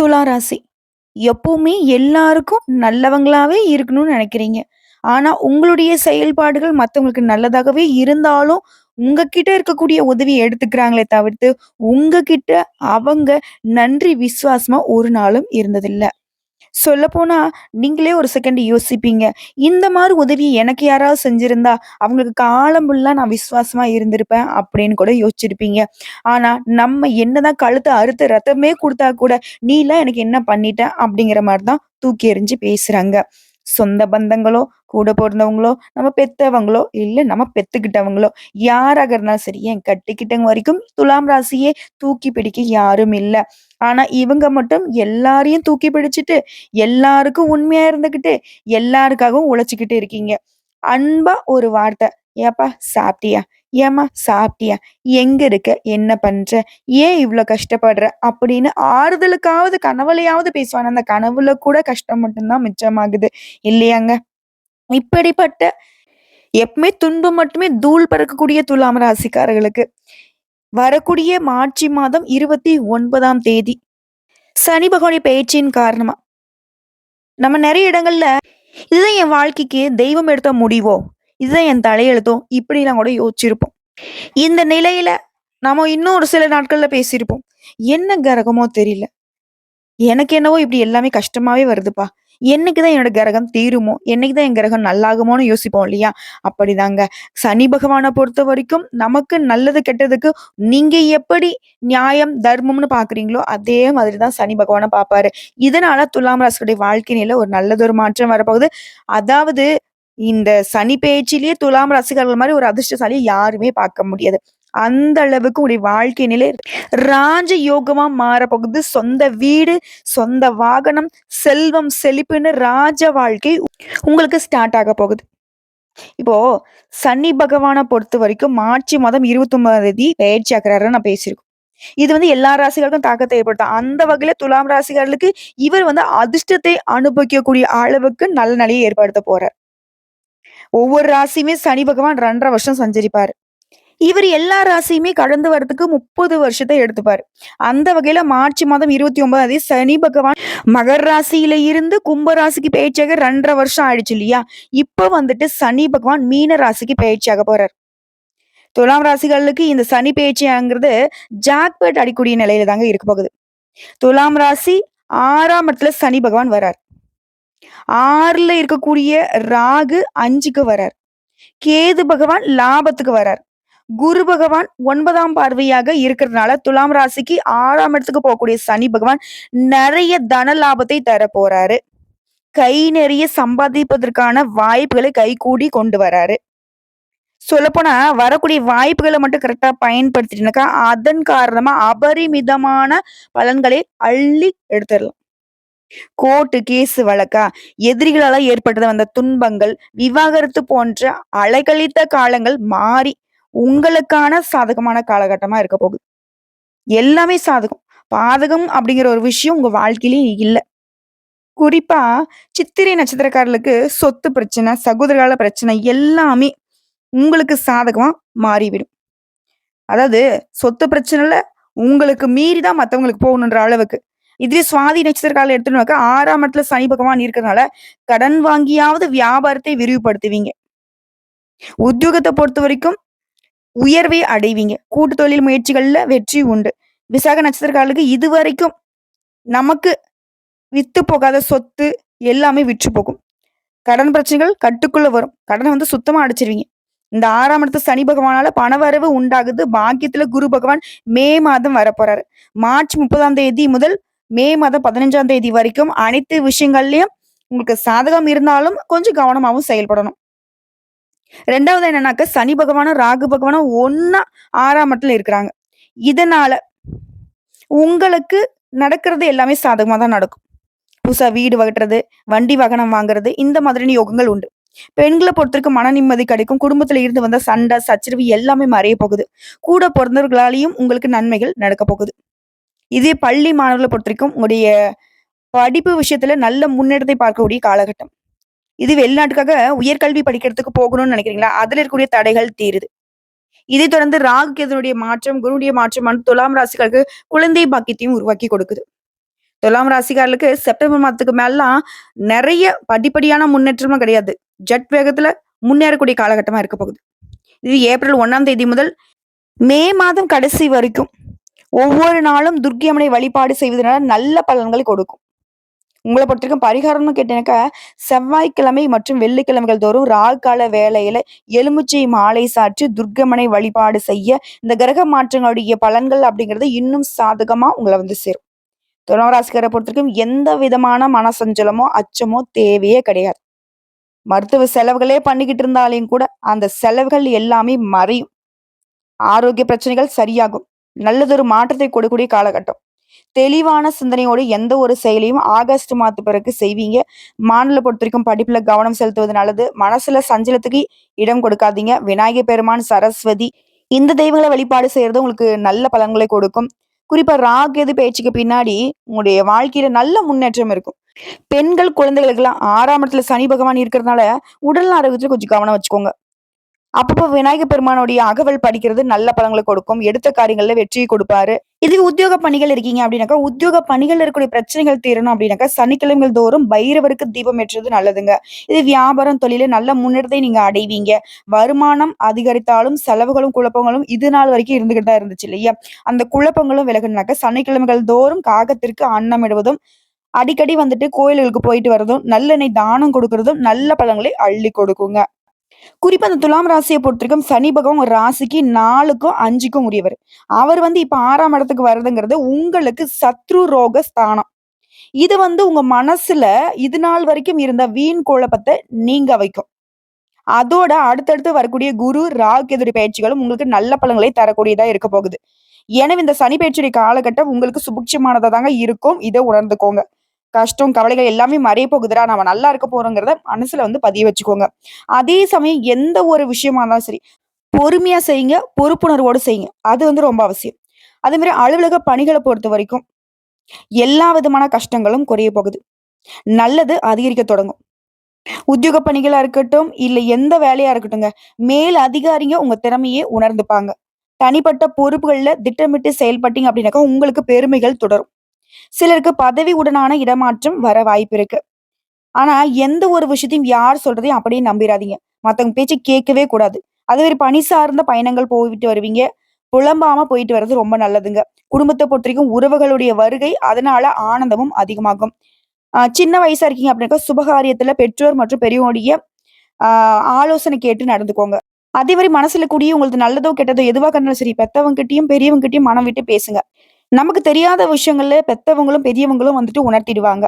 துலா ராசி. எப்பவுமே எல்லாருக்கும் நல்லவங்களாவே இருக்கணும்னு நினைக்கிறீங்க ஆனா, உங்களுடைய செயல்பாடுகள் மற்றவங்களுக்கு நல்லதாகவே இருந்தாலும், உங்ககிட்ட இருக்கக்கூடிய உதவியை எடுத்துக்கிறாங்களே தவிர்த்து, உங்ககிட்ட அவங்க நன்றி விசுவாசமா ஒரு நாளும் இருந்ததில்லை சொல்லப்போனா, நீங்களே ஒரு செகண்ட் யோசிப்பீங்க. இந்த மாதிரி உதவி எனக்கு யாராவது செஞ்சிருந்தா, அவங்களுக்கு காலம் ஃபுல்லா நான் விசுவாசமா இருந்திருப்பேன் அப்படின்னு கூட யோசிச்சிருப்பீங்க. ஆனா, நம்ம என்னதான் கழுத்த அறுத்து ரத்தமே கொடுத்தா கூட, "நீலாம் எனக்கு என்ன பண்ணிட்ட?" அப்படிங்கிற மாதிரி தான் தூக்கி எறிஞ்சு பேசுறாங்க. சொந்த பந்தங்களோ, கூட பிறந்தவங்களோ நம்ம பெத்தவங்களோ, இல்லை நம்ம பெத்துக்கிட்டவங்களோ, யாராக இருந்தாலும் சரி, ஏன் கட்டிக்கிட்டவங்க வரைக்கும் துலாம் ராசியே தூக்கி பிடிக்க யாரும் இல்லை ஆனா, இவங்க மட்டும் எல்லாரையும் தூக்கி பிடிச்சிட்டு எல்லாருக்கும் உண்மையா இருந்துகிட்டு, எல்லாருக்காகவும் உழைச்சிக்கிட்டு இருக்கீங்க. அன்பா ஒரு வார்த்தை, "ஏப்பா சாப்பிட்டியா? ஏம்மா சாப்பிட்டியா? எங்க இருக்க? என்ன பண்ற? ஏன் இவ்வளோ கஷ்டப்படுற?" அப்படின்னு ஆறுதலுக்காவது கனவுலையாவது பேசுவாங்க. அந்த கனவுல கூட கஷ்டம் மட்டும்தான் மிச்சமாகுது. இல்லையாங்க? இப்படிப்பட்ட எப்பவுமே துன்பம் மட்டுமே தூள் பறக்கக்கூடிய துலாம் ராசிக்காரர்களுக்கு, வரக்கூடிய மார்ச் மாதம் 29ஆம் தேதி, சனி பகவானுடைய பயிற்சியின் காரணமா நம்ம நிறைய இடங்கள்ல, "இதுதான் என் வாழ்க்கைக்கு தெய்வம் எடுத்த முடிவோ? இதுதான் என் தலையெழுத்தோ?" இப்படிலாம் கூட யோசிச்சிருப்போம். இந்த நிலையில நாம இன்னும் ஒரு சில நாட்கள்ல பேசியிருப்போம். "என்ன கிரகமோ தெரியல. எனக்கு என்னவோ இப்படி எல்லாமே கஷ்டமாவே வருதுப்பா. என்னைக்கு தான் என்னோட கிரகம் தீருமோ? என்னைக்கு தான் என் கிரகம் நல்லாகுமோன்னு?" யோசிப்போம் இல்லையா? அப்படிதாங்க. சனி பகவானை பொறுத்த வரைக்கும் நமக்கு நல்லது, கெட்டதுக்கு நீங்க எப்படி நியாயம், தர்மம்னு பார்க்குறீங்களோ, அதே மாதிரி தான் சனி பகவானை பார்ப்பாரு. இதனால துலாம் ராசியுடைய வாழ்க்கை நிலையில ஒரு நல்லதொரு மாற்றம் வரப்போகுது. அதாவது இந்த சனி பேச்சிலேயே துலாம் ராசிக்காரர்கள் மாதிரி ஒரு அதிர்ஷ்டசாலியை யாருமே பார்க்க முடியாது. அந்த அளவுக்கு உங்களுடைய வாழ்க்கை நிலை ராஜ யோகமா மாறப்போகுது. சொந்த வீடு, சொந்த வாகனம், செல்வம், செழிப்புன்னு ராஜ வாழ்க்கை உங்களுக்கு ஸ்டார்ட் ஆக போகுது. இப்போ சனி பகவானை பொறுத்த வரைக்கும் மார்ச் மாதம் 29ஆம் தேதி பயிற்சி ஆக்குறாரு நான் பேசியிருக்கோம். இது வந்து எல்லா ராசிகளுக்கும் தாக்கத்தை ஏற்படுத்தும். அந்த வகையில துலாம் ராசிகர்களுக்கு இவர் வந்து அதிர்ஷ்டத்தை அனுபவிக்கக்கூடிய அளவுக்கு நல்ல நிலையை ஏற்படுத்த போறார். ஒவ்வொரு ராசியுமே சனி பகவான் 2 1/2 வருஷம் சஞ்சரிப்பாரு. இவர் எல்லா ராசியுமே கடந்து வரதுக்கு முப்பது வருஷத்தை எடுத்துப்பாரு. அந்த வகையில மார்ச் மாதம் 29ஆம் தேதி சனி பகவான் மகர் ராசியில இருந்து கும்ப ராசிக்கு பயிற்சியாக ரெண்டரை வருஷம் ஆயிடுச்சு இல்லையா? இப்ப வந்துட்டு சனி பகவான் மீன ராசிக்கு பயிற்சியாக போறார். துலாம் ராசிகளுக்கு இந்த சனி பயிற்சியாங்கிறது ஜாக்பேட் அடிக்கூடிய நிலையில தாங்க இருக்க போகுது. துலாம் ராசி ஆறாம் இடத்துல சனி பகவான் வரார். ஆறுல இருக்கக்கூடிய ராகு அஞ்சுக்கு வரார். கேது பகவான் லாபத்துக்கு வரார். குரு பகவான் ஒன்பதாம் பார்வையாக இருக்கிறதுனால துலாம் ராசிக்கு ஆறாம் இடத்துக்கு போகக்கூடிய சனி பகவான் நிறைய தன லாபத்தை தரப் போறாரு. கை நிறைய சம்பாதிப்பதற்கான வாய்ப்புகளை கைகூடி கொண்டு வராரு. சொல்லப்போனா வரக்கூடிய வாய்ப்புகளை மட்டும் கரெக்டா பயன்படுத்திட்டீங்கனாக்கா, அதன் காரணமா அபரிமிதமான பலன்களை அள்ளி எடுத்துடலாம் கோர்ட்டு, கேஸு வழக்கா, எதிரிகளால ஏற்பட்டது வந்த துன்பங்கள், விவாகரத்து போன்ற அலைகழித்த காலங்கள் மாறி, உங்களுக்கான சாதகமான காலகட்டமா இருக்க போகுது. எல்லாமே சாதகம். பாதகம் அப்படிங்கிற ஒரு விஷயம் உங்க வாழ்க்கையிலே இல்லை குறிப்பா சித்திரை நட்சத்திரக்காரர்களுக்கு சொத்து பிரச்சனை, சகோதரகால பிரச்சனை எல்லாமே உங்களுக்கு சாதகமா மாறிவிடும். அதாவது சொத்து பிரச்சனைல உங்களுக்கு மீறி தான் மற்றவங்களுக்கு போகணுன்ற அளவுக்கு. இதுவே சுவாதி நட்சத்திரக்காரில் எடுத்துனாக்கா ஆறாம் இடத்துல சனி பகவான் இருக்கிறதுனால, கடன் வாங்கியாவது வியாபாரத்தை விரிவுபடுத்துவீங்க. பொறுத்த வரைக்கும் உயர்வை அடைவீங்க. கூட்டு தொழில் முயற்சிகள்ல வெற்றி உண்டு. விசாக நட்சத்திரக்காரர்களுக்கு இதுவரைக்கும் நமக்கு வித்து போகாத சொத்து எல்லாமே விற்று போகும். கடன் பிரச்சனைகள் கட்டுக்குள்ள வரும். கடனை வந்து சுத்தமா அடிச்சிருவீங்க இந்த ஆறாம் இடத்து சனி பகவானால பணவரவு உண்டாகுது. பாக்கியத்துல குரு பகவான் மே மாதம் வரப்போறாரு. மார்ச் 30ஆம் தேதி முதல் மே மாதம் 15ஆம் தேதி வரைக்கும் அனைத்து விஷயங்கள்லயும் உங்களுக்கு சாதகம் இருந்தாலும் கொஞ்சம் கவனமாகவும் செயல்படணும். ரெண்டாவது என்னன்னாக்க சனி பகவானும், ராகு பகவானும் ஒன்னா ஆறாம் இடத்துல இருக்கிறாங்க. இதனால உங்களுக்கு நடக்கிறது எல்லாமே சாதகமா தான் நடக்கும். புதுசா வீடு வகட்டுறது வண்டி வாகனம் வாங்குறது இந்த மாதிரியான யோகங்கள் உண்டு. பெண்களை பொறுத்தவரைக்கும் மன நிம்மதி கிடைக்கும். குடும்பத்துல இருந்து வந்த சண்டை, சச்சரவு எல்லாமே மறைய போகுது. கூட பிறந்தவர்களாலையும் உங்களுக்கு நன்மைகள் நடக்கப் போகுது. இதே பள்ளி மாணவர்களை பொறுத்த வரைக்கும் உங்களுடைய படிப்பு விஷயத்துல நல்ல முன்னேற்றத்தை பார்க்கக்கூடிய காலகட்டம். இது வெளிநாட்டுக்காக உயர்கல்வி படிக்கிறதுக்கு போகணும்னு நினைக்கிறீங்களா? அதுல இருக்கக்கூடிய தடைகள் தீருது. இதை தொடர்ந்து ராகு கேதனுடைய மாற்றம், குருடைய மாற்றம் துலாம் ராசிகளுக்கு குழந்தை பாக்கியத்தையும் உருவாக்கி கொடுக்குது. துலாம் ராசிக்காரர்களுக்கு செப்டம்பர் மாதத்துக்கு மேலாம் நிறைய படிப்படியான முன்னேற்றமும் கிடையாது. ஜெட் வேகத்துல முன்னேறக்கூடிய காலகட்டமா இருக்க போகுது. இது ஏப்ரல் ஒன்னாம் தேதி முதல் மே மாதம் கடைசி வரைக்கும் ஒவ்வொரு நாளும் துர்க்கியம்மனை வழிபாடு செய்வதனால நல்ல பலன்களை கொடுக்கும். உங்களை பொறுத்தவரைக்கும் பரிகாரம்னு கேட்டீங்கன்னாக்கா, செவ்வாய்க்கிழமை மற்றும் வெள்ளிக்கிழமைகள் தோறும் ராகு வேலையில எலுமிச்சை மாலை சாற்றி துர்க்கமனை வழிபாடு செய்ய, இந்த கிரக மாற்றங்களுடைய பலன்கள் அப்படிங்கிறது இன்னும் சாதகமா உங்களை வந்து சேரும். துலாம் ராசிக்கார பொறுத்தவரைக்கும் எந்த விதமான மனசஞ்சலமோ, அச்சமோ தேவையே கிடையாது. மருத்துவ செலவுகளே பண்ணிக்கிட்டு இருந்தாலையும் கூட, அந்த செலவுகள் எல்லாமே மறையும். ஆரோக்கிய பிரச்சனைகள் சரியாகும். நல்லதொரு மாற்றத்தை கொடுக்கக்கூடிய காலகட்டம். தெளிவான சிந்தனையோடு எந்த ஒரு செயலையும் ஆகஸ்ட் மாதத்து பிறகு செய்வீங்க. மாநில பொறுத்த வரைக்கும் படிப்புல கவனம் செலுத்துவது நல்லது. மனசுல சஞ்சலத்துக்கு இடம் கொடுக்காதீங்க. விநாயகர் பெருமான், சரஸ்வதி இந்த தெய்வங்களை வழிபாடு செய்யறது உங்களுக்கு நல்ல பலன்களை கொடுக்கும். குறிப்பா ராகேது பேச்சுக்கு பின்னாடி உங்களுடைய வாழ்க்கையில நல்ல முன்னேற்றம் இருக்கும். பெண்கள், குழந்தைகளுக்கெல்லாம் ஆறாம் இடத்துல சனி பகவான் இருக்கிறதுனால, உடல் ஆரோக்கியத்துல கொஞ்சம் கவனம் வச்சுக்கோங்க. அப்பப்போ விநாயகர் பெருமானுடைய அகவல் படிக்கிறது நல்ல பலங்களை கொடுக்கும். எடுத்த காரியங்கள்ல வெற்றியை கொடுப்பாரு. இதுவே உத்தியோக பணிகள் இருக்கீங்க அப்படின்னாக்கா, உத்தியோக பணிகள் இருக்கக்கூடிய பிரச்சனைகள் தீரணும் அப்படின்னாக்கா, சனிக்கிழமைகள் தோறும் பைரவருக்கு தீபம் ஏற்றுவது நல்லதுங்க. இது வியாபாரம், தொழில நல்ல முன்னேற்றத்தை நீங்க அடைவீங்க. வருமானம் அதிகரித்தாலும், செலவுகளும், குழப்பங்களும் இது நாள் வரைக்கும் இருந்துகிட்டு தான் இருந்துச்சு இல்லையா? அந்த குழப்பங்களும் விலகணும்னாக்கா, சனிக்கிழமைகள் தோறும் காகத்திற்கு அன்னமிடுவதும், அடிக்கடி வந்துட்டு கோயில்களுக்கு போயிட்டு வர்றதும் நல்லெண்ணெய் தானம் கொடுக்கறதும் நல்ல பழங்களை அள்ளி கொடுக்குங்க. குறிப்பா அந்த துலாம் ராசியை பொறுத்திருக்கும் சனி பகவான் ஒரு ராசிக்கு 4க்கும் 5க்கும் உரியவர். அவர் வந்து இப்ப ஆறாம் இடத்துக்கு வருதுங்கிறது உங்களுக்கு சத்ரு ரோக ஸ்தானம். இது வந்து உங்க மனசுல இது நாள் வரைக்கும் இருந்த வீண் குழப்பத்தை நீங்க வைக்கும். அதோட அடுத்தடுத்து வரக்கூடிய குரு, ராகு, கேதுடைய பயிற்சிகளும் உங்களுக்கு நல்ல பலன்களை தரக்கூடியதா இருக்க போகுது. எனவே இந்த சனி பயிற்சியுடைய காலகட்டம் உங்களுக்கு சுபிட்சமானதா தாங்க இருக்கும். இதை உணர்ந்துக்கோங்க. கஷ்டம், கவலைகள் எல்லாமே மறைய போகுதுடா, நம்ம நல்லா இருக்க போறோங்கிறத மனசுல வந்து பதிய வச்சுக்கோங்க. அதே சமயம் எந்த ஒரு விஷயமா இருந்தாலும் சரி, பொறுமையா செய்யுங்க, பொறுப்புணர்வோடு செய்யுங்க. அது வந்து ரொம்ப அவசியம். அதே மாதிரி அலுவலக பணிகளை பொறுத்த வரைக்கும் எல்லா விதமான கஷ்டங்களும் குறைய போகுது. நல்லது அதிகரிக்க தொடங்கும். உத்தியோக பணிகளா இருக்கட்டும், இல்ல எந்த வேலையா இருக்கட்டும்ங்க மேல் அதிகாரிங்க உங்க திறமையை உணர்ந்துப்பாங்க. தனிப்பட்ட பொறுப்புகள்ல திட்டமிட்டு செயல்பட்டீங்க அப்படின்னாக்கா, உங்களுக்கு பெருமைகள் தொடரும். சிலருக்கு பதவி உடனான இடமாற்றம் வர வாய்ப்பு இருக்கு. ஆனா, எந்த ஒரு விஷயத்தையும் யார் சொல்றதையும் அப்படியே நம்பிடாதீங்க மத்தவங்க பேச்சு கேட்கவே கூடாது. அதே மாதிரி பணி சார்ந்த பயணங்கள் போயிட்டு வருவீங்க. புலம்பாம போயிட்டு வர்றது ரொம்ப நல்லதுங்க. குடும்பத்த பொறுத்தவரைக்கும் உறவுகளுடைய வருகை, அதனால ஆனந்தமும் அதிகமாகும். சின்ன வயசா இருக்கீங்க அப்படின்னாக்கா, சுபகாரியத்துல பெற்றோர் மற்றும் பெரியவனுடைய ஆஹ் ஆலோசனை கேட்டு நடந்துக்கோங்க. அதே மாதிரி மனசுல கூடிய உங்களுக்கு நல்லதோ, கெட்டதோ எதுவாக இருந்தாலும் சரி, பெத்தவங்ககிட்டயும், பெரியவங்ககிட்டயும் மனம் விட்டு பேசுங்க. நமக்கு தெரியாத விஷயங்கள்ல பெத்தவங்களும், பெரியவங்களும் வந்துட்டு உணர்த்திடுவாங்க.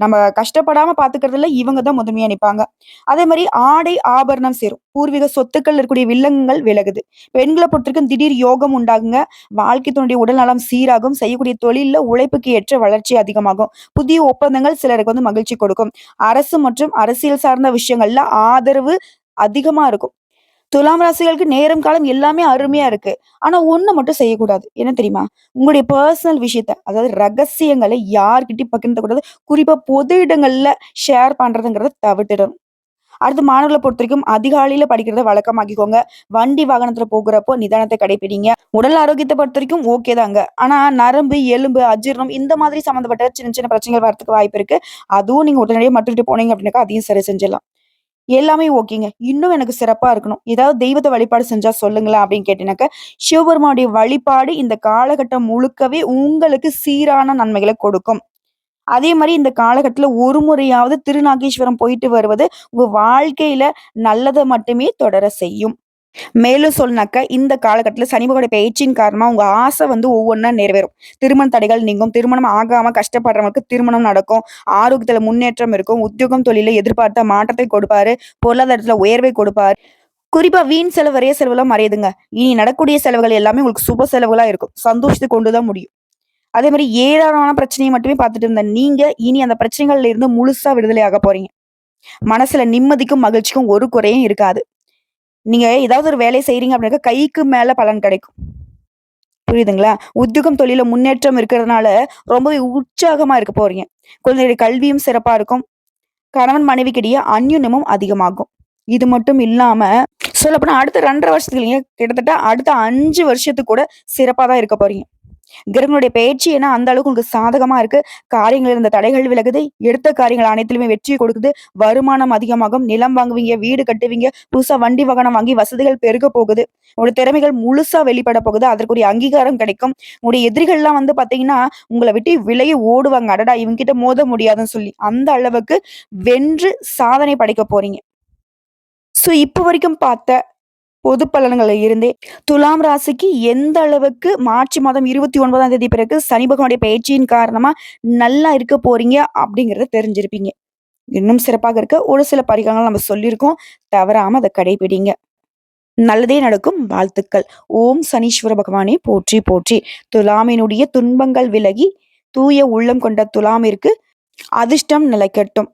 நம்ம கஷ்டப்படாம பாத்துக்கிறதுல இவங்க தான் முதன்மையா நிப்பாங்க. அதே மாதிரி ஆடை, ஆபரணம் சேரும். பூர்வீக சொத்துக்கள் இருக்கக்கூடிய வில்லங்கங்கள் விலகுது. பெண்களை பொறுத்திருக்கும் திடீர் யோகம் உண்டாகுங்க. வாழ்க்கை உடல் உடல்நலம் சீராகும். செய்யக்கூடிய தொழிலில் உழைப்புக்கு ஏற்ற வளர்ச்சி அதிகமாகும். புதிய ஒப்பந்தங்கள் சிலருக்கு வந்து மகிழ்ச்சி கொடுக்கும். அரசு மற்றும் அரசியல் சார்ந்த விஷயங்கள்ல ஆதரவு அதிகமா இருக்கும். துலாம் ராசிகளுக்கு நேரம், காலம் எல்லாமே அருமையா இருக்கு. ஆனா ஒண்ணு மட்டும் செய்யக்கூடாது. என்ன தெரியுமா? உங்களுடைய பர்சனல் விஷயத்த, அதாவது ரகசியங்களை யார்கிட்டயும் பகிர்ந்தக்கூடாது. குறிப்பா பொது இடங்கள்ல ஷேர் பண்றதுங்கிறத தவிர்த்திடணும். அடுத்து மாணவர்களை பொறுத்த வரைக்கும் அதிகாலையில படிக்கிறத வழக்கமாக்கிக்கோங்க. வண்டி வாகனத்துல போகிறப்போ நிதானத்தை கடைப்பிடிங்க. உடல் ஆரோக்கியத்தை பொறுத்த வரைக்கும் ஓகே தாங்க. ஆனா நரம்பு, எலும்பு, அஜீரணம் இந்த மாதிரி சம்மந்தப்பட்ட சின்ன சின்ன பிரச்சனைகள் வரதுக்கு வாய்ப்பு இருக்கு. அதுவும் நீங்க உடனடியாக மருத்துவர்ட்ட போனீங்க அப்படின்னாக்கா, அதையும் சரி செஞ்சிடலாம். எல்லாமே ஓகேங்க. இன்னும் எனக்கு சிறப்பா இருக்கணும். ஏதாவது தெய்வத்தை வழிபாடு செஞ்சா சொல்லுங்களேன் அப்படின்னு கேட்டீங்கன்னாக்கா, சிவபெருமானுடைய வழிபாடு இந்த காலகட்டம் முழுக்கவே உங்களுக்கு சீரான நன்மைகளை கொடுக்கும். அதே மாதிரி இந்த காலகட்டத்துல ஒரு முறையாவது திருநாகேஸ்வரம் போயிட்டு வருவது, உங்க வாழ்க்கையில நல்லதை மட்டுமே தொடர செய்யும். மேலும் சொல்லணும்னாக்கா, இந்த காலகட்டத்துல சனி பகவானுடைய பெயர்ச்சியின் காரணமா உங்க ஆசை வந்து ஒவ்வொன்றா நிறைவேறும். திருமண தடைகள் நீங்கும். திருமணம் ஆகாம கஷ்டப்படுறவங்களுக்கு திருமணம் நடக்கும். ஆரோக்கியத்துல முன்னேற்றம் இருக்கும். உத்தியோகம், தொழிலில் எதிர்பார்த்த மாற்றத்தை கொடுப்பாரு. பொருளாதாரத்துல உயர்வை கொடுப்பார். குறிப்பா வீண் செலவு, வரைய செலவுலாம் மறையுதுங்க. இனி நடக்கூடிய செலவுகள் எல்லாமே உங்களுக்கு சுப செலவுகளா இருக்கும். சந்தோஷத்தை கொண்டு தான் முடியும். அதே மாதிரி ஏராளமான பிரச்சனையை மட்டுமே பார்த்துட்டு இருந்த நீங்க, இனி அந்த பிரச்சனைகள்ல இருந்து முழுசா விடுதலை ஆக போறீங்க. மனசுல நிம்மதிக்கும், மகிழ்ச்சிக்கும் ஒரு குறையும் இருக்காது. நீங்க ஏதாவது ஒரு வேலையை செய்றீங்க அப்படின்னா கைக்கு மேல பலன் கிடைக்கும். புரியுதுங்களா? உத்தியோகம், தொழில முன்னேற்றம் இருக்கிறதுனால ரொம்பவே உற்சாகமா இருக்க போறீங்க. குழந்தைகளுடைய கல்வியும் சிறப்பா இருக்கும். கணவன் மனைவிக்கிடையே அந்யுனமும் அதிகமாகும். இது மட்டும் இல்லாம, சொல்லப்போனா அடுத்த 2 1/2 வருஷத்துக்கு இல்லைங்க, கிட்டத்தட்ட அடுத்த அஞ்சு வருஷத்துக்கு கூட சிறப்பாக தான் இருக்க போறீங்க. கிரகங்களுடைய பயிற்சி ஏன்னா அந்த அளவுக்கு உங்களுக்கு சாதகமா இருக்கு. காரியங்கள் இருந்த தடைகள் விலகுது. எடுத்த காரியங்கள் அனைத்திலுமே வெற்றி கொடுக்குது. வருமானம் அதிகமாகும். நிலம் வாங்குவீங்க, வீடு கட்டுவீங்க, புதுசா வண்டி வாகனம் வாங்கி வசதிகள் பெருக போகுது. உங்களுடைய திறமைகள் முழுசா வெளிப்பட போகுது. அதற்குரிய அங்கீகாரம் கிடைக்கும். உங்களுடைய எதிரிகள்லாம் வந்து பார்த்தீங்கன்னா, உங்களை விட்டு விலையை ஓடுவாங்க. அடடா! இவங்க கிட்ட மோத முடியாதுன்னு சொல்லி. அந்த அளவுக்கு வென்று சாதனை படைக்க போறீங்க. ஸோ இப்போ வரைக்கும் பார்த்த பொது பலன்களில் இருந்தே துலாம் ராசிக்கு எந்த அளவுக்கு மார்ச் மாதம் 29ஆம் தேதி பிறகு சனி பகவானுடைய பயிற்சியின் காரணமா நல்லா இருக்க போறீங்க அப்படிங்கிறத தெரிஞ்சிருப்பீங்க. இன்னும் சிறப்பாக இருக்க ஒரு சில பரிகாரங்கள் நம்ம சொல்லியிருக்கோம். தவறாம அதை கடைபிடிங்க. நல்லதே நடக்கும். வாழ்த்துக்கள். ஓம் சனீஸ்வர பகவானே போற்றி போற்றி. துலாமினுடைய துன்பங்கள் விலகி, தூய உள்ளம் கொண்ட துலாமிற்கு அதிர்ஷ்டம் நிலைக்கட்டும்.